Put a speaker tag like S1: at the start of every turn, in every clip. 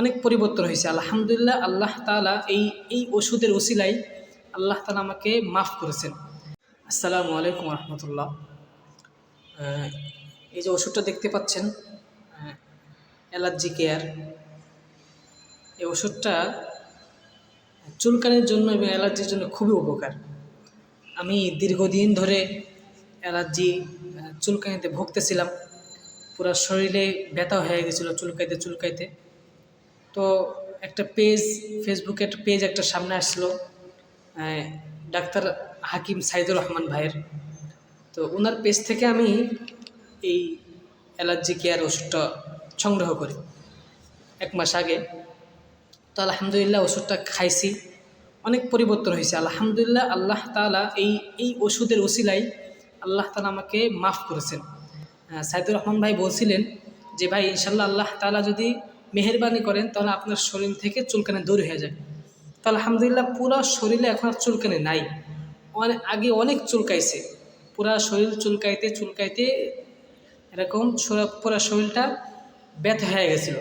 S1: অনেক পরিবর্তন হয়েছে। আলহামদুলিল্লাহ, আল্লাহ তালা এই এই ওষুধের ওসিলাই আল্লাহ তালা আমাকে মাফ করেছেন। আসসালামু আলাইকুম রহমতুল্লাহ এই যে ওষুধটা দেখতে পাচ্ছেন অ্যালার্জি কেয়ার। এই ওষুধটা চুলকানির জন্য এবং অ্যালার্জির জন্য খুবই উপকার। আমি দীর্ঘদিন ধরে অ্যালার্জি চুলকানিতে ভুগতেছিলাম। পুরো শরীরে ব্যথা হয়ে গেছিল চুলকাইতে চুলকাইতে। তো একটা পেজ ফেসবুকে একটা পেজ একটা সামনে আসলো ডাক্তার হাকিম সাইদুর রহমান ভাইয়ের। তো ওনার পেজ থেকে আমি এই অ্যালার্জি কেয়ার ওষুধটা সংগ্রহ করি, এক মাস আগে। তো আলহামদুলিল্লাহ ওষুধটা খাইছি, অনেক পরিবর্তন হয়েছে। আলহামদুলিল্লাহ আল্লাহ তালা এই এই ওষুধের ওসিলাই আল্লাহ তালা আমাকে মাফ করেছেন। সাইদুর রহমান ভাই বলছিলেন যে, ভাই ইনশাল্লাহ আল্লাহ তালা যদি মেহরবানি করেন, তাহলে আপনার শরীর থেকে চুলকানি দূর হয়ে যাবে। তো আলহামদুলিল্লাহ পুরো শরীরে এখন আর চুলকানি নাই। অনেক আগে অনেক চুলকাইছে। পুরা শরীর চুলকাইতে চুলকাইতে এরকম পুরো শরীরটা ব্যথা হয়ে গেছিল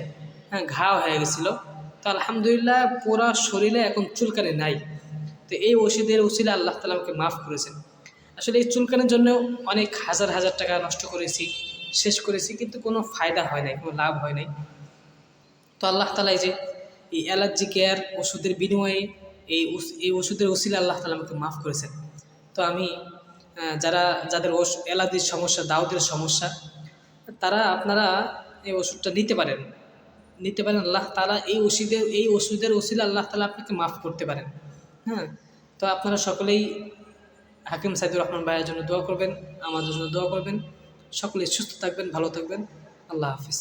S1: হ্যাঁ ঘা হয়ে গেছিল। তো আলহামদুলিল্লাহ পুরো শরীরে এখন চুলকানি নাই। তো এই ওষুধের ওসিলে আল্লাহ তালা আমাকে মাফ করেছেন। আসলে এই চুলকানির জন্য অনেক হাজার হাজার টাকা নষ্ট করেছি, শেষ করেছি, কিন্তু কোনো ফায়দা হয় নাই, কোনো লাভ হয় নাই। তো আল্লাহ তালা এই যে এই অ্যালার্জি কেয়ার ওষুধের বিনিময়ে এই এই ওষুধের ওসিলে আল্লাহ তালা আমাকে মাফ করেছেন। তো আমি যারা, যাদের অ্যালার্জির সমস্যা দাউদের সমস্যা, তারা আপনারা এই ওষুধটা নিতে পারেন। নিতে পারেন, আল্লাহ তালা এই ওষুধের এই ওষুধের ওসিলে আল্লাহ তালা আপনাকে মাফ করতে পারেন। হ্যাঁ তো আপনারা সকলেই হাকিম সাইদুর রহমান ভাইয়ের জন্য দোয়া করবেন, আমার জন্য দোয়া করবেন। সকলেই সুস্থ থাকবেন, ভালো থাকবেন। আল্লাহ হাফিজ।